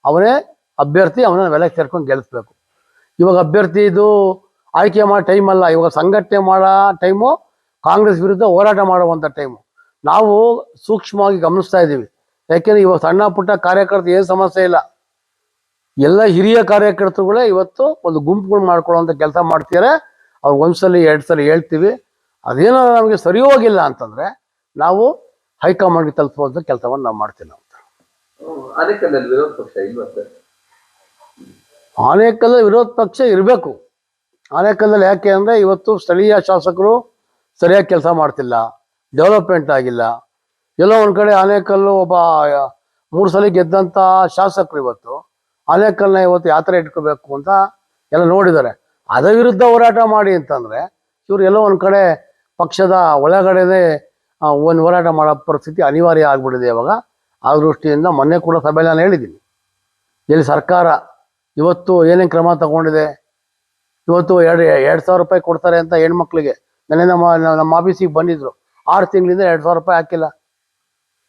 ಅವನೇ ಅಭ್ಯರ್ಥಿ ಅವನ ಬೆಲೆ ಸೇರ್ಕೊಂಡು ಗೆಲ್ಲಿಸ್ಬೇಕು ಇವಾಗ ಅಭ್ಯರ್ಥಿ ಇದು ಆಯ್ಕೆ ಮಾಡೋ ಟೈಮ್ ಅಲ್ಲ. ಇವಾಗ ಸಂಘಟನೆ ಮಾಡೋ ಟೈಮು ಕಾಂಗ್ರೆಸ್ ವಿರುದ್ಧ ಹೋರಾಟ ಮಾಡುವಂಥ ಟೈಮು ನಾವು ಸೂಕ್ಷ್ಮವಾಗಿ ಗಮನಿಸ್ತಾ ಇದ್ದೀವಿ. ಯಾಕೆಂದರೆ ಇವಾಗ ಸಣ್ಣ ಪುಟ್ಟ ಕಾರ್ಯಕರ್ತ ಏನು ಸಮಸ್ಯೆ ಇಲ್ಲ. ಎಲ್ಲ ಹಿರಿಯ ಕಾರ್ಯಕರ್ತರುಗಳೇ ಇವತ್ತು ಒಂದು ಗುಂಪುಗಳು ಮಾಡ್ಕೊಳ್ಳೋ ಕೆಲಸ ಮಾಡ್ತಿದ್ದಾರೆ ಅವ್ರು ಒಂದ್ಸಲಿ ಎರಡು ಸಲ ಹೇಳ್ತೀವಿ. ಅದೇನೋ ನಮಗೆ ಸರಿ ಹೋಗಿಲ್ಲ ಅಂತಂದರೆ ನಾವು ಹೈಕಮಾಂಡ್ಗೆ ತಲುಪುವಂಥ ಕೆಲಸವನ್ನು ನಾವು ಮಾಡ್ತೀವಿ ನಾವು. ಅದಕ್ಕೆ ವಿರೋಧ ಪಕ್ಷ ಇಲ್ವಾ ಸರ್? ಆನೇಕಲ್ ವಿರೋಧ ಪಕ್ಷ ಇರಬೇಕು. ಆನೇಕಲ್ಲಲ್ಲಿ ಯಾಕೆ ಅಂದರೆ ಇವತ್ತು ಸ್ಥಳೀಯ ಶಾಸಕರು ಸರಿಯಾಗಿ ಕೆಲಸ ಮಾಡ್ತಿಲ್ಲ ಡೆವಲಪ್ಮೆಂಟ್ ಆಗಿಲ್ಲ. ಎಲ್ಲೋ ಒಂದು ಕಡೆ ಆನೇಕಲ್ಲು ಒಬ್ಬ, ಮೂರು ಸಲ ಗೆದ್ದಂಥ ಶಾಸಕರು ಇವತ್ತು, ಆನೇಕಲ್ನ ಇವತ್ತು ಯಾತ್ರೆ ಇಟ್ಕೋಬೇಕು ಅಂತ ಎಲ್ಲ ನೋಡಿದ್ದಾರೆ. ಅದರ ವಿರುದ್ಧ ಹೋರಾಟ ಮಾಡಿ ಅಂತಂದರೆ ಇವ್ರು ಎಲ್ಲೋ ಒಂದು ಕಡೆ ಪಕ್ಷದ ಒಳಗಡೆನೇ ಒಂದು ಹೋರಾಟ ಮಾಡೋ ಪರಿಸ್ಥಿತಿ ಅನಿವಾರ್ಯ ಆಗ್ಬಿಟ್ಟಿದೆ ಇವಾಗ. ಆ ದೃಷ್ಟಿಯಿಂದ ಮೊನ್ನೆ ಕೂಡ ಸಭೆಯಲ್ಲಿ ನಾನು ಹೇಳಿದ್ದೀನಿ. ಇಲ್ಲಿ ಸರ್ಕಾರ ಇವತ್ತು ಏನೇನು ಕ್ರಮ ತಗೊಂಡಿದೆ? ಇವತ್ತು ಎರಡು ಎರಡು ಸಾವಿರ ರೂಪಾಯಿ ಕೊಡ್ತಾರೆ ಅಂತ ಹೆಣ್ಮಕ್ಳಿಗೆ. ನೆನ್ನೆ ನಮ್ಮ ನಮ್ಮ ಆಫೀಸಿಗೆ ಬಂದಿದ್ರು. ಆರು ತಿಂಗಳಿಂದ ಎರಡು ಸಾವಿರ ರೂಪಾಯಿ ಹಾಕಿಲ್ಲ.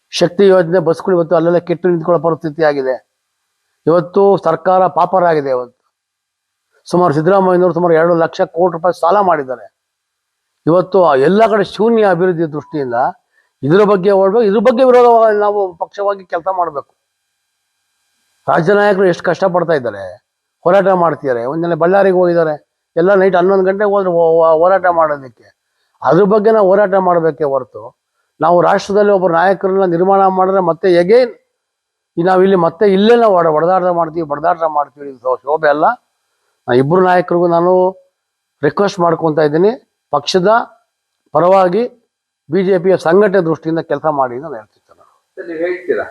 ಶಕ್ತಿ ಯೋಜನೆ ಬಸ್ಗಳು ಇವತ್ತು ಅಲ್ಲೆಲ್ಲ ಕೆಟ್ಟು ನಿಂತ್ಕೊಳ್ಳೋ ಪರಿಸ್ಥಿತಿ ಆಗಿದೆ. ಇವತ್ತು ಸರ್ಕಾರ ಪಾಪರ್ ಆಗಿದೆ ಇವತ್ತು. ಸುಮಾರು ಸಿದ್ದರಾಮಯ್ಯನವರು ಸುಮಾರು ಎರಡು ಲಕ್ಷ ಕೋಟಿ ರೂಪಾಯಿ ಸಾಲ ಮಾಡಿದ್ದಾರೆ. ಇವತ್ತು ಎಲ್ಲ ಕಡೆ ಶೂನ್ಯ ಅಭಿವೃದ್ಧಿ ದೃಷ್ಟಿಯಿಂದ ಇದ್ರ ಬಗ್ಗೆ ಓಡಬೇಕು, ಇದ್ರ ಬಗ್ಗೆ ವಿರೋಧ ನಾವು ಪಕ್ಷವಾಗಿ ಕೆಲಸ ಮಾಡಬೇಕು. ರಾಜ್ಯ ನಾಯಕರು ಎಷ್ಟು ಕಷ್ಟಪಡ್ತಾ ಇದ್ದಾರೆ. ಹೋರಾಟ ಮಾಡ್ತಿದ್ದಾರೆ. ಒಂದಿನ ಬಳ್ಳಾರಿಗೆ ಹೋಗಿದ್ದಾರೆ. ಎಲ್ಲ ನೈಟ್ ಹನ್ನೊಂದು ಗಂಟೆಗೆ ಹೋದ್ರೆ ಹೋರಾಟ ಮಾಡೋದಕ್ಕೆ. ಅದ್ರ ಬಗ್ಗೆ ನಾವು ಹೋರಾಟ ಮಾಡಬೇಕೇ ಹೊರತು. ನಾವು ರಾಷ್ಟ್ರದಲ್ಲಿ ಒಬ್ಬ ನಾಯಕರನ್ನ ನಿರ್ಮಾಣ ಮಾಡಿದ್ರೆ ಮತ್ತೆ ಎಗೇನ್ ನಾವು ಇಲ್ಲಿ ಮತ್ತೆ ಇಲ್ಲೇ ನಾವು ಹೊಡ ಹೊಡೆದಾಟ ಮಾಡ್ತೀವಿ ಬಡದಾಟ ಮಾಡ್ತೀವಿ. ಶೋಭೆ ಅಲ್ಲ. ನಾ ಇಬ್ಬರು ನಾಯಕರಿಗೂ ನಾನು ರಿಕ್ವೆಸ್ಟ್ ಮಾಡ್ಕೊತಾ ಇದ್ದೀನಿ. ಪಕ್ಷದ ಪರವಾಗಿ ಬಿ ಜೆ ಪಿಯ ಸಂಘಟನೆ ದೃಷ್ಟಿಯಿಂದ ಕೆಲಸ ಮಾಡಿ ನಾನು ಹೇಳ್ತಿದ್ದೆ. ಸರ್, ನೀವು ಹೇಳ್ತೀರಾ?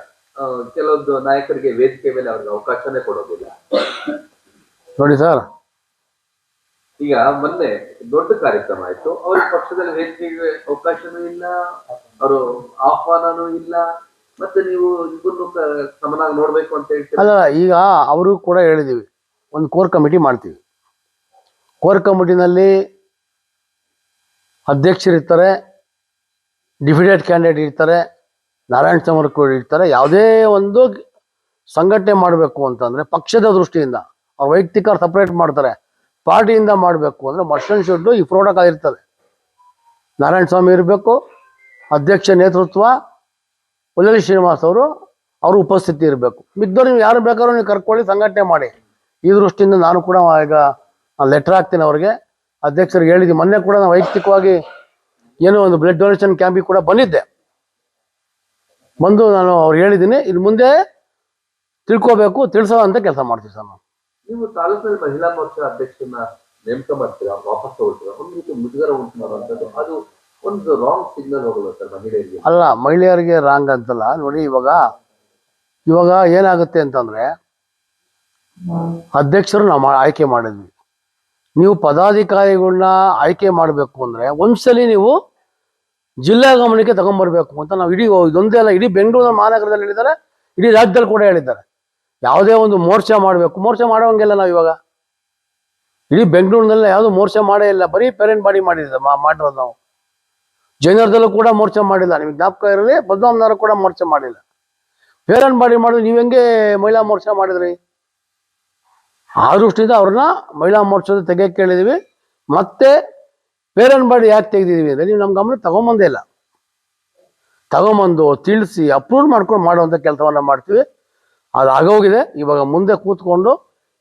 ಕೆಲವೊಂದು ನಾಯಕರಿಗೆ ವೇದಿಕೆ ಮೇಲೆ ಅವ್ರಿಗೆ ಅವಕಾಶನೇ ಕೊಡೋದಿಲ್ಲ. ನೋಡಿ ಸರ್ ಈಗ ಮೊನ್ನೆ ದೊಡ್ಡ ಕಾರ್ಯಕ್ರಮ ಆಯ್ತು. ಅವ್ರ ಪಕ್ಷದಲ್ಲಿ ಹೆಚ್ಚಿಗೆ ಅವಕಾಶನೂ ಇಲ್ಲ ಅವರು ಆಹ್ವಾನನೂ ಇಲ್ಲ. ಮತ್ತೆ ನೀವು ಇಬ್ಬರು ಸಮನಾಗಿ ನೋಡ್ಬೇಕು ಅಂತ ಹೇಳ್ತೀರಾ? ಅಲ್ಲ ಈಗ ಅವರು ಕೂಡ ಹೇಳಿದ್ದೀವಿ ಒಂದು ಕೋರ್ ಕಮಿಟಿ ಮಾಡ್ತೀವಿ. ಕೋರ್ ಕಮಿಟಿನಲ್ಲಿ ಅಧ್ಯಕ್ಷರಿರ್ತಾರೆ ಡಿಫಿಡೇಟ್ ಕ್ಯಾಂಡಿಡೇಟ್ ಇರ್ತಾರೆ ನಾರಾಯಣ ಸಮರ್ ಕೂಡ ಇರ್ತಾರೆ. ಯಾವುದೇ ಒಂದು ಸಂಘಟನೆ ಮಾಡಬೇಕು ಅಂತಂದರೆ ಪಕ್ಷದ ದೃಷ್ಟಿಯಿಂದ ಅವ್ರ ವೈಯಕ್ತಿಕ ಸಪ್ರೇಟ್ ಮಾಡ್ತಾರೆ. ಪಾರ್ಟಿಯಿಂದ ಮಾಡಬೇಕು ಅಂದರೆ ಮಸ್ಟನ್ ಶುಡ್ಡು ಈ ಇರ್ತದೆ ನಾರಾಯಣ ಸ್ವಾಮಿ ಇರಬೇಕು, ಅಧ್ಯಕ್ಷ ನೇತೃತ್ವ ಉಲ್ಲಳಿ ಶ್ರೀನಿವಾಸ್ ಅವರು, ಅವ್ರ ಉಪಸ್ಥಿತಿ ಇರಬೇಕು. ಮಿದ್ದವ್ರು ನೀವು ಯಾರು ಬೇಕಾದ್ರೂ ನೀವು ಕರ್ಕೊಳ್ಳಿ, ಸಂಘಟನೆ ಮಾಡಿ. ಈ ದೃಷ್ಟಿಯಿಂದ ನಾನು ಕೂಡ ಈಗ ಲೆಟರ್ ಹಾಕ್ತೀನಿ ಅವ್ರಿಗೆ. ಅಧ್ಯಕ್ಷರಿಗೆ ಹೇಳಿದ್ದೀನಿ ಮೊನ್ನೆ ಕೂಡ ನಾನು ವೈಯಕ್ತಿಕವಾಗಿ ಏನೋ ಒಂದು ಬ್ಲಡ್ ಡೊನೇಷನ್ ಕ್ಯಾಂಪಿಗೆ ಕೂಡ ಬಂದಿದ್ದೆ. ಬಂದು ನಾನು ಅವ್ರು ಹೇಳಿದ್ದೀನಿ. ಇನ್ನು ಮುಂದೆ ತಿಳ್ಕೋಬೇಕು ತಿಳಿಸೋ ಅಂತ ಕೆಲಸ ಮಾಡ್ತೀವಿ ಸರ್ ನಾವು. ನೀವು ತಾಲೂಕಿನ ಮಹಿಳಾ ಮೋರ್ಚಾ ಅಧ್ಯಕ್ಷನ ನೇಮಕ ಮಾಡ್ತೀರಾ, ವಾಪಸ್ ತಗೊಳ್ತೀರಾ? ಒಂದು ರೀತಿ ಮುಜುಗರ ಉಂಟು ಮಾಡುವಂಥದ್ದು ಅದು ಒಂದು ರಾಂಗ್ ಸಿಗ್ನಲ್ ಹೋಗಲ್ಲ ಸರ್ ಮಹಿಳೆಯರಿಗೆ. ಅಲ್ಲ, ಮಹಿಳೆಯರಿಗೆ ರಾಂಗ್ ಅಂತಲ್ಲ. ನೋಡಿ, ಇವಾಗ ಇವಾಗ ಏನಾಗುತ್ತೆ ಅಂತಂದ್ರೆ, ಅಧ್ಯಕ್ಷರು ನಾವು ಆಯ್ಕೆ ಮಾಡಿದ್ವಿ. ನೀವು ಪದಾಧಿಕಾರಿಗಳನ್ನ ಆಯ್ಕೆ ಮಾಡಬೇಕು ಅಂದ್ರೆ, ಒಂದ್ಸಲಿ ನೀವು ಜಿಲ್ಲಾ ಗಮನಕ್ಕೆ ತಗೊಂಡ್ಬರ್ಬೇಕು ಅಂತ ನಾವು ಇಡೀ, ಇದೊಂದೇ ಅಲ್ಲ, ಇಡೀ ಬೆಂಗಳೂರು ಮಹಾನಗರದಲ್ಲಿ ಹೇಳಿದ್ದಾರೆ, ಇಡೀ ರಾಜ್ಯದಲ್ಲಿ ಕೂಡ ಹೇಳಿದ್ದಾರೆ. ಯಾವುದೇ ಒಂದು ಮೋರ್ಚಾ ಮಾಡಬೇಕು. ಮೋರ್ಚಾ ಮಾಡೋಂಗಿಲ್ಲ ನಾವು ಇವಾಗ? ಇಡೀ ಬೆಂಗಳೂರಿನಲ್ಲ ಯಾವುದು ಮೋರ್ಚಾ ಮಾಡೇ ಇಲ್ಲ. ಬರೀ ಪೇರೆಂಟ್ ಬಾಡಿ ಮಾಡಿದ್ದೆ ಮಾ- ಮಾಡಿರೋದು ನಾವು. ಜೈನರ್ದಲ್ಲೂ ಕೂಡ ಮೋರ್ಚಾ ಮಾಡಿಲ್ಲ. ನಿಮ್ಗೆ ಜ್ಞಾಪಕ ಇರಲಿ ಬದ್ನಾಮ್ನವರು ಕೂಡ ಮೋರ್ಚಾ ಮಾಡಿಲ್ಲ. ಪೇರೆಂಟ್ ಬಾಡಿ ಮಾಡಿದ್ರೆ ನೀವು ಹೆಂಗೆ ಮಹಿಳಾ ಮೋರ್ಚಾ ಮಾಡಿದ್ರಿ? ಆ ದೃಷ್ಟಿಯಿಂದ ಅವ್ರನ್ನ ಮಹಿಳಾ ಮೋರ್ಚಾದ ತೆಗೆಯಕ್ಕೆ ಕೇಳಿದೀವಿ ಮತ್ತೆ ಪೇರೆಂಟ್ ಬಾಡಿ ಯಾಕೆ ತೆಗೆದಿದ್ದೀವಿ ಅಂದರೆ ನೀವು ನಮ್ಮ ಗಮನ ತಗೊಂಬಂದೇ ಇಲ್ಲ. ತಗೊಂಬಂದು ತಿಳಿಸಿ, ಅಪ್ರೂವ್ ಮಾಡ್ಕೊಂಡು ಮಾಡುವಂಥ ಕೆಲಸವನ್ನ ಮಾಡ್ತೀವಿ. ಅದು ಆಗೋಗಿದೆ. ಇವಾಗ ಮುಂದೆ ಕೂತ್ಕೊಂಡು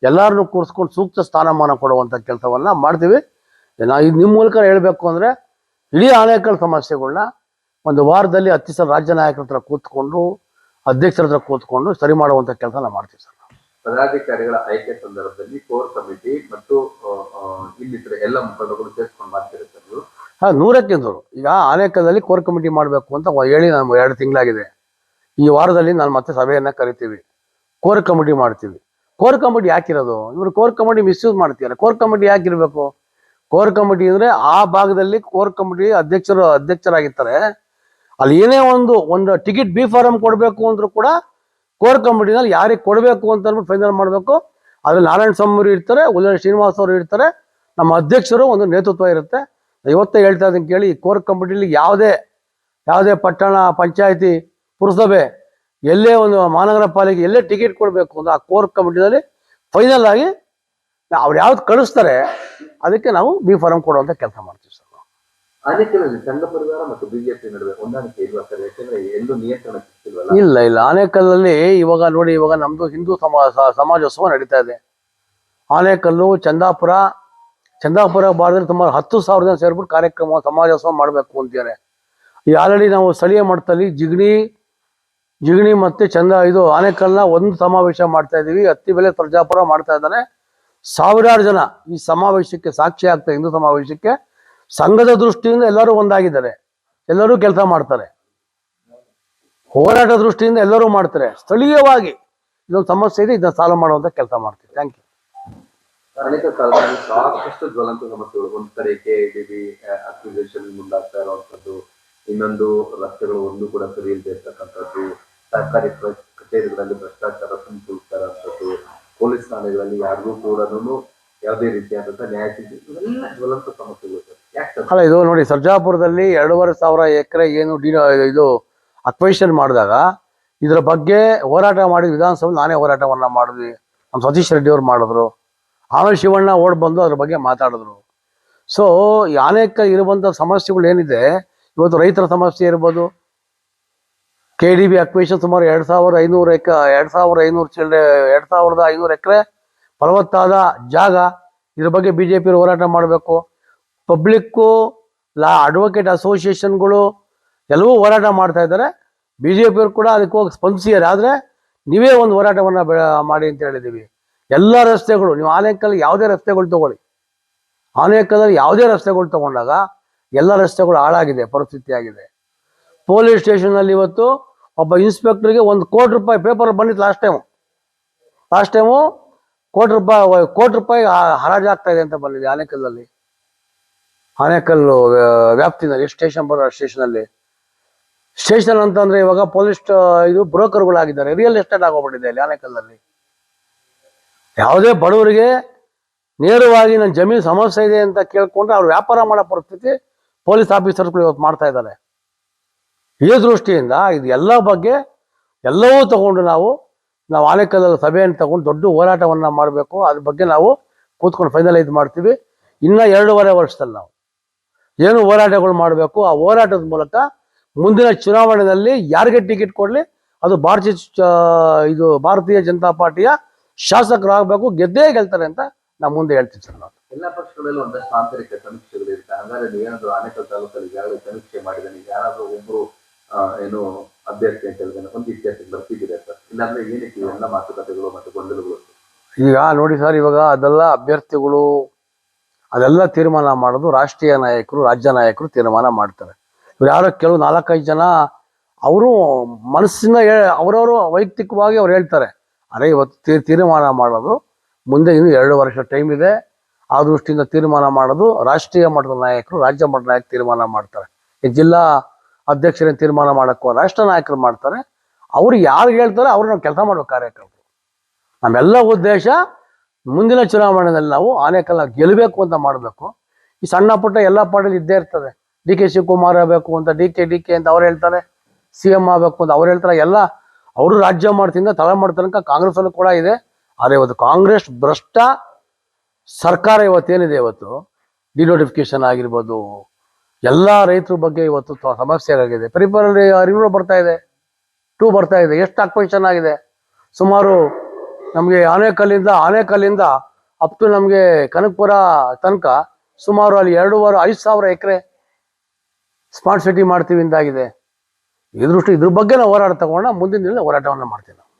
ಎಲ್ಲರನ್ನೂ ಕೂರಿಸ್ಕೊಂಡು ಸೂಕ್ತ ಸ್ಥಾನಮಾನ ಕೊಡುವಂಥ ಕೆಲಸವನ್ನ ಮಾಡ್ತೀವಿ. ನಾ ಇದು ನಿಮ್ಮ ಮೂಲಕ ಹೇಳಬೇಕು ಅಂದರೆ ಇಡೀ ಆನೇಕಲ್ ಸಮಸ್ಯೆಗಳನ್ನ ಒಂದು ವಾರದಲ್ಲಿ ಹತ್ತು ಸಲ ರಾಜ್ಯ ನಾಯಕರ ಹತ್ರ ಕೂತ್ಕೊಂಡು ಅಧ್ಯಕ್ಷರ ಹತ್ರ ಕೂತ್ಕೊಂಡು ಸರಿ ಮಾಡುವಂಥ ಕೆಲಸ ನಾವು ಮಾಡ್ತೀವಿ ಸರ್ ಪದಾಧಿಕಾರಿಗಳ ಆಯ್ಕೆ ಸಂದರ್ಭದಲ್ಲಿ ಕೋರ್ ಕಮಿಟಿ ಮತ್ತು ಇನ್ನಿತರ ಎಲ್ಲ ಮುಖಂಡಗಳು ಸೇರ್ಕೊಂಡು ಮಾಡ್ತಿರ್ತಾರೆ ನೀವು? ಹಾಂ ನೂರಕ್ಕೆ ನೂರು. ಈಗ ಆನೇಕದಲ್ಲಿ ಕೋರ್ ಕಮಿಟಿ ಮಾಡಬೇಕು ಅಂತ ಹೇಳಿ ನಾನು ಎರಡು ತಿಂಗಳಾಗಿದೆ. ಈ ವಾರದಲ್ಲಿ ನಾನು ಮತ್ತೆ ಸಭೆಯನ್ನು ಕರಿತೀವಿ. ಕೋರ್ ಕಮಿಟಿ ಮಾಡ್ತೀವಿ. ಕೋರ್ ಕಮಿಟಿ ಯಾಕಿರೋದು? ಇವರು ಕೋರ್ ಕಮಿಟಿ ಮಿಸ್ಯೂಸ್ ಮಾಡ್ತೀವಲ್ಲ ಕೋರ್ ಕಮಿಟಿ ಯಾಕಿರಬೇಕು? ಕೋರ್ ಕಮಿಟಿ ಅಂದರೆ ಆ ಭಾಗದಲ್ಲಿ ಕೋರ್ ಕಮಿಟಿ ಅಧ್ಯಕ್ಷರು ಅಧ್ಯಕ್ಷರಾಗಿರ್ತಾರೆ. ಅಲ್ಲಿ ಏನೇ ಒಂದು ಒಂದು ಟಿಕೆಟ್ ಬಿ ಫಾರಂ ಕೊಡಬೇಕು ಅಂದ್ರೂ ಕೂಡ ಕೋರ್ ಕಮಿಟಿನಲ್ಲಿ ಯಾರಿಗೆ ಕೊಡಬೇಕು ಅಂತ ಅಂದ್ಬಿಟ್ಟು ಫೈನಲ್ ಮಾಡಬೇಕು. ಅದ್ರಲ್ಲಿ ನಾರಾಯಣ ಸ್ವಾಮಿ ಇರ್ತಾರೆ ಉಲ್ಲಾ ಶ್ರೀನಿವಾಸ ಅವರು ಇರ್ತಾರೆ, ನಮ್ಮ ಅಧ್ಯಕ್ಷರು ಒಂದು ನೇತೃತ್ವ ಇರುತ್ತೆ. ಇವತ್ತೇ ಹೇಳ್ತಾ ಇದ್ದೀನಿ ಕೇಳಿ ಕೋರ್ ಕಮಿಟಿಲಿ ಯಾವುದೇ ಯಾವುದೇ ಪಟ್ಟಣ, ಪಂಚಾಯತಿ, ಪುರಸಭೆ ಎಲ್ಲೇ ಒಂದು ಮಹಾನಗರ ಪಾಲಿಕೆ ಎಲ್ಲೇ ಟಿಕೆಟ್ ಕೊಡಬೇಕು ಅಂತ ಆ ಕೋರ್ ಕಮಿಟಿನಲ್ಲಿ ಫೈನಲ್ ಆಗಿ ಅವ್ರು ಯಾವ್ದು ಕಳಿಸ್ತಾರೆ ಅದಕ್ಕೆ ನಾವು ಬಿ ಫಾರಂ ಕೊಡುವಂತ ಕೆಲಸ ಮಾಡ್ತೀವಿ ಸರ್ ಆನೇಕಲ್ನಲ್ಲಿ ಸಂಘ ಪರಿವಾರ ಮತ್ತು ಬಿಜೆಪಿ ನಡುವೆ ಹೊಂದಾಣಿಕೆ ಇಲ್ವಾ ಸರ್ ಯಾಕಂದ್ರೆ ಎಲ್ಲೂ ನಿಯಂತ್ರಣ ಸಿಕ್ತಿಲ್ವಲ್ಲ ಇಲ್ಲ ಇಲ್ಲ. ಆನೇಕಲ್ಲಲ್ಲಿ ಇವಾಗ ನೋಡಿ ಇವಾಗ ನಮ್ದು ಹಿಂದೂ ಸಮಾಜ ಸಮಾಜೋತ್ಸವ ನಡೀತಾ ಇದೆ. ಆನೇಕಲ್ಲು ಚಂದಾಪುರ ಚಂದಾಪುರ ಭಾರತದಲ್ಲಿ ಸುಮಾರು ಹತ್ತು ಸಾವಿರ ಜನ ಸೇರ್ಬಿಟ್ಟು ಕಾರ್ಯಕ್ರಮ ಸಮಾಜೋತ್ಸವ ಮಾಡಬೇಕು ಅಂತಿದ್ದಾರೆ. ಈ ಆಲ್ರೆಡಿ ನಾವು ಸ್ಥಳೀಯ ಮಟ್ಟದಲ್ಲಿ ಜಿಗಣಿ ಜಿಗಣಿ ಮತ್ತೆ ಚಂದ ಇದು ಆನೆಕಲ್ನ ಒಂದು ಸಮಾವೇಶ ಮಾಡ್ತಾ ಇದೀವಿ. ಹತ್ತಿ ಬೆಲೆ ಪ್ರಜಾಪುರ ಮಾಡ್ತಾ ಇದ್ದಾನೆ. ಸಾವಿರಾರು ಜನ ಈ ಸಮಾವೇಶಕ್ಕೆ ಸಾಕ್ಷಿ ಆಗ್ತಾ ಹಿಂದೂ ಸಮಾವೇಶಕ್ಕೆ. ಸಂಘದ ದೃಷ್ಟಿಯಿಂದ ಎಲ್ಲರೂ ಒಂದಾಗಿದ್ದಾರೆ. ಎಲ್ಲರೂ ಕೆಲಸ ಮಾಡ್ತಾರೆ. ಹೋರಾಟ ದೃಷ್ಟಿಯಿಂದ ಎಲ್ಲರೂ ಮಾಡ್ತಾರೆ. ಸ್ಥಳೀಯವಾಗಿ ಇದೊಂದು ಸಮಸ್ಯೆ ಇದೆ, ಇದನ್ನ ಸಾಲ್ವ್ ಮಾಡುವಂತ ಕೆಲಸ ಮಾಡ್ತೀವಿ. ಥ್ಯಾಂಕ್ ಯು ಅನೇಕ ಕಾಲದಲ್ಲಿ ಸಾಕಷ್ಟು ಜ್ವಲಂತ ಸಮಸ್ಯೆಗಳು. ಒಂದು ಕಡೆ ಕೆ ಡಿ ಅಕ್ವಿಸೇಷನ್ ಮುಂದಾಗ್ತಾ ಇರುವಂತದ್ದು, ಇನ್ನೊಂದು ರಸ್ತೆಗಳು ಒಂದು ಕೂಡ ಸರಿ ಇಲ್ಲದೆ ಇರ್ತಕ್ಕಂಥದ್ದು. ಸರ್ಕಾರಿ ಕಚೇರಿಗಳಲ್ಲಿ ಭ್ರಷ್ಟಾಚಾರ ತುಂಬಿಕೊಳ್ತಾರೆ ಅಂತದ್ದು ಪೊಲೀಸ್ ಠಾಣೆಗಳಲ್ಲಿ ಯಾರಿಗೂ ಕೂಡ ಯಾವುದೇ ರೀತಿಯಾದಂತಹ ನ್ಯಾಯ ಸಿಗದೆ ಇವೆಲ್ಲ ಜ್ವಲಂತ ಸಮಸ್ಯೆಗಳು ಅಲ್ಲ, ಇದು ನೋಡಿ, ಸರ್ಜಾಪುರದಲ್ಲಿ ಎರಡೂವರೆ ಸಾವಿರ ಎಕರೆ ಏನು ಡಿ, ಇದು ಅಕ್ವೇಷನ್ ಮಾಡಿದಾಗ ಇದರ ಬಗ್ಗೆ ಹೋರಾಟ ಮಾಡಿ ವಿಧಾನಸಭೆ ನಾನೇ ಹೋರಾಟವನ್ನ ಮಾಡಿದ್ವಿ. ನಮ್ಮ ಸತೀಶ್ ರೆಡ್ಡಿ ಅವ್ರು ಮಾಡಿದ್ರು. ಆಮೇಲೆ ಶಿವಣ್ಣ ಓಡ್ ಬಂದು ಅದ್ರ ಬಗ್ಗೆ ಮಾತಾಡಿದ್ರು. ಸೊ ಅನೇಕ ಇರುವಂಥ ಸಮಸ್ಯೆಗಳು ಏನಿದೆ, ಇವತ್ತು ರೈತರ ಸಮಸ್ಯೆ ಇರ್ಬೋದು ಕೆ ಡಿ ಬಿ ಅಕ್ವೇಷನ್ ಸುಮಾರು ಎರಡು ಸಾವಿರದ ಐನೂರು ಎಕ, ಎರಡು ಸಾವಿರದ ಐನೂರು ಚಿಲ್ಲರೆ ಎರಡು ಸಾವಿರದ ಐನೂರು ಎಕರೆ ಫಲವತ್ತಾದ ಜಾಗ. ಇದ್ರ ಬಗ್ಗೆ ಬಿ ಜೆ ಪಿ ಹೋರಾಟ ಮಾಡಬೇಕು. ಪಬ್ಲಿಕ್ಕು ಲಾ ಅಡ್ವೊಕೇಟ್ ಅಸೋಸಿಯೇಷನ್ಗಳು ಎಲ್ಲವೂ ಹೋರಾಟ ಮಾಡ್ತಾ ಇದ್ದಾರೆ. ಬಿ ಜೆ ಪಿಯವರು ಕೂಡ ಅದಕ್ಕೆ ಹೋಗಿ ಸ್ಪಂದಿಸಿದ್ದಾರೆ. ಆದರೆ ನೀವೇ ಒಂದು ಹೋರಾಟವನ್ನು ಮಾಡಿ ಅಂತ ಹೇಳಿದ್ದೀವಿ. ಎಲ್ಲ ರಸ್ತೆಗಳು, ನೀವು ಆನೇಕಲ್ ಯಾವುದೇ ರಸ್ತೆಗಳು ತಗೊಳ್ಳಿ. ಆನೇಕಲ್ದಲ್ಲಿ ಯಾವುದೇ ರಸ್ತೆಗಳು ತಗೊಂಡಾಗ ಎಲ್ಲ ರಸ್ತೆಗಳು ಹಾಳಾಗಿದೆ, ಪರಿಸ್ಥಿತಿ ಆಗಿದೆ. ಪೊಲೀಸ್ ಸ್ಟೇಷನಲ್ಲಿ ಇವತ್ತು ಒಬ್ಬ ಇನ್ಸ್ಪೆಕ್ಟರ್ಗೆ ಒಂದು ಕೋಟಿ ರೂಪಾಯಿ ಪೇಪರ್ ಬಂದಿತ್ತು ಲಾಸ್ಟ್ ಟೈಮು ಲಾಸ್ಟ್ ಟೈಮು ಕೋಟಿ ರೂಪಾಯಿ ಕೋಟಿ ರೂಪಾಯಿ ಹರಾಜು ಆಗ್ತಾ ಇದೆ ಅಂತ ಬಂದಿದೆ ಆನೇಕಲ್ಲಲ್ಲಿ. ಆನೇಕಲ್ಲು ವ್ಯಾ- ವ್ಯಾಪ್ತಿನಲ್ಲಿ ಸ್ಟೇಷನ್ ಬರೋ ಸ್ಟೇಷನಲ್ಲಿ ಸ್ಟೇಷನ್ ಅಂತಂದ್ರೆ ಇವಾಗ ಪೊಲೀಸ್ ಇದು ಬ್ರೋಕರ್ಗಳಾಗಿದ್ದಾರೆ. ರಿಯಲ್ ಎಸ್ಟೇಟ್ ಆಗೋಗ್ಬಿಟ್ಟಿದೆ ಅಲ್ಲಿ ಆನೆಕಲ್ಲಲ್ಲಿ. ಯಾವುದೇ ಬಡವರಿಗೆ ನೇರವಾಗಿ ನನ್ನ ಜಮೀನು ಸಮಸ್ಯೆ ಇದೆ ಅಂತ ಕೇಳ್ಕೊಂಡ್ರೆ ಅವ್ರು ವ್ಯಾಪಾರ ಮಾಡೋ ಪರಿಸ್ಥಿತಿ ಪೊಲೀಸ್ ಆಫೀಸರ್ಗಳು ಇವತ್ತು ಮಾಡ್ತಾ ಇದ್ದಾರೆ. ಈ ದೃಷ್ಟಿಯಿಂದ ಇದು ಎಲ್ಲ ಬಗ್ಗೆ ಎಲ್ಲವೂ ತಗೊಂಡು ನಾವು ನಾವು ಆನೇಕಲ್ದಲ್ಲಿ ಸಭೆಯನ್ನು ತಗೊಂಡು ದೊಡ್ಡ ಹೋರಾಟವನ್ನು ಮಾಡಬೇಕು. ಅದ್ರ ಬಗ್ಗೆ ನಾವು ಕೂತ್ಕೊಂಡು ಫೈನಲೈಸ್ ಮಾಡ್ತೀವಿ. ಇನ್ನು ಎರಡೂವರೆ ವರ್ಷದಲ್ಲಿ ನಾವು ಏನು ಹೋರಾಟಗಳು ಮಾಡಬೇಕು ಆ ಹೋರಾಟದ ಮೂಲಕ ಮುಂದಿನ ಚುನಾವಣೆಯಲ್ಲಿ ಯಾರಿಗೆ ಟಿಕೆಟ್ ಕೊಡಲಿ ಅದು ಭಾರತೀಯ ಇದು ಭಾರತೀಯ ಜನತಾ ಪಾರ್ಟಿಯ ಶಾಸಕರಾಗಬೇಕು ಗೆದ್ದೇ ಗೆಲ್ತಾರೆ ಅಂತ ನಾವು ಮುಂದೆ ಹೇಳ್ತೀವಿ ಸರ್ ನಾವು ಎಲ್ಲ ಪಕ್ಷಗಳಲ್ಲೂ ಒಂದಷ್ಟು ಆಂತರಿಕ ಸಮೀಕ್ಷೆಗಳು ಇರುತ್ತೆ. ಹಾಗಾದ್ರೆ ಏನಾದರೂ ಆನೇಕಲ್ ತಾಲೂಕಲ್ಲಿ ಈಗಾಗಲೇ ಸಮೀಕ್ಷೆ ಮಾಡಿದ್ರೆ ಯಾರಾದರೂ ಆ, ಏನು ಅಭ್ಯರ್ಥಿ ಅಂತ ಹೇಳಿದ್ರೆ ಒಂದು ಇತಿಹಾಸಕ್ಕೆ ಬರ್ತಿದ್ದೀರಾ ಸರ್ ಇಲ್ಲಾಂದ್ರೆ ಏನಕ್ಕೆ ಎಲ್ಲ ಮಾತುಕತೆಗಳು ಮತ್ತು ಗೊಂದಲಗಳು? ಈಗ ನೋಡಿ ಸರ್, ಇವಾಗ ಅದೆಲ್ಲ ಅಭ್ಯರ್ಥಿಗಳು ಅದೆಲ್ಲ ತೀರ್ಮಾನ ಮಾಡೋದು ರಾಷ್ಟ್ರೀಯ ನಾಯಕರು, ರಾಜ್ಯ ನಾಯಕರು ತೀರ್ಮಾನ ಮಾಡ್ತಾರೆ. ಇವ್ರು ಯಾರೋ ಕೆಲವು ನಾಲ್ಕೈದು ಜನ ಅವರು ಮನಸ್ಸಿನ ಅವರವರು ವೈಯಕ್ತಿಕವಾಗಿ ಅವ್ರು ಹೇಳ್ತಾರೆ, ಅರೆ, ಇವತ್ತು ತೀರ್- ತೀರ್ಮಾನ ಮಾಡೋದು ಮುಂದೆ ಇನ್ನು ಎರಡು ವರ್ಷ ಟೈಮ್ ಇದೆ. ಆ ದೃಷ್ಟಿಯಿಂದ ತೀರ್ಮಾನ ಮಾಡೋದು ರಾಷ್ಟ್ರೀಯ ಮಟ್ಟದ ನಾಯಕರು, ರಾಜ್ಯ ಮಟ್ಟದ ನಾಯಕರು ತೀರ್ಮಾನ ಮಾಡ್ತಾರೆ. ಈ ಜಿಲ್ಲಾ ಅಧ್ಯಕ್ಷರನ್ನ ತೀರ್ಮಾನ ಮಾಡಕ್ಕೋ ರಾಷ್ಟ್ರ ನಾಯಕರು ಮಾಡ್ತಾರೆ. ಅವ್ರು ಯಾರು ಹೇಳ್ತಾರೆ ಅವ್ರು ನಾವು ಕೆಲಸ ಮಾಡಬೇಕು ಕಾರ್ಯಕ್ರಮ ನಮ್ಮೆಲ್ಲ ಉದ್ದೇಶ ಮುಂದಿನ ಚುನಾವಣೆಯಲ್ಲಿ ನಾವು ಆನೇಕಲ್ಲ ಗೆಲ್ಲಬೇಕು ಅಂತ ಮಾಡಬೇಕು. ಈ ಸಣ್ಣ ಪುಟ್ಟ ಎಲ್ಲ ಪಾರ್ಟಿಲಿ ಇದ್ದೇ ಇರ್ತದೆ. ಡಿ ಕೆ ಶಿವಕುಮಾರ್ ಆಗಬೇಕು ಅಂತ, ಡಿ ಕೆ ಡಿ ಕೆ ಅಂತ ಅವ್ರು ಹೇಳ್ತಾರೆ. ಸಿ ಎಂ ಆಗಬೇಕು ಅಂತ ಅವ್ರು ಹೇಳ್ತಾರೆ. ಎಲ್ಲ ಅವರು ರಾಜ್ಯ ಮಾಡ್ತಿಂದ ತಲೆಮಾರು ತನಕ ಕಾಂಗ್ರೆಸ್ ಅಲ್ಲೂ ಕೂಡ ಇದೆ. ಆದರೆ ಇವತ್ತು ಕಾಂಗ್ರೆಸ್ ಭ್ರಷ್ಟ ಸರ್ಕಾರ ಇವತ್ತೇನಿದೆ ಇವತ್ತು? ಡಿನೋಟಿಫಿಕೇಶನ್ ಆಗಿರ್ಬೋದು ಎಲ್ಲ ರೈತರ ಬಗ್ಗೆ ಇವತ್ತು ತ- ಸಮಸ್ಯೆ ಆಗಿದೆ. ಪೆರಿಫರಲ್ಲಿ ರಿವ್ಯೂ ಬರ್ತಾ ಇದೆ. ಟೂ ಬರ್ತಾ ಇದೆ. ಎಷ್ಟು ಆಕ್ಪೇಷನ್ ಆಗಿದೆ? ಸುಮಾರು ನಮಗೆ ಆನೇಕಲ್ಲಿಂದ ಆನೇಕಲ್ಲಿಂದ ಅಪ್ ಟು ನಮಗೆ ಕನಕಪುರ ತನಕ ಸುಮಾರು ಅಲ್ಲಿ ಎರಡೂವರೆ, ಐದು ಸಾವಿರ ಎಕರೆ ಸ್ಮಾರ್ಟ್ ಸಿಟಿ ಮಾಡ್ತೀವಿ ಅಂತಾಗಿದೆ ಈ ದೃಷ್ಟಿ ಇದ್ರ ಬಗ್ಗೆ ನಾವು ಹೋರಾಟ ತಗೊಂಡ ಮುಂದಿನ ದಿನ ಹೋರಾಟವನ್ನು ಮಾಡ್ತೀವಿ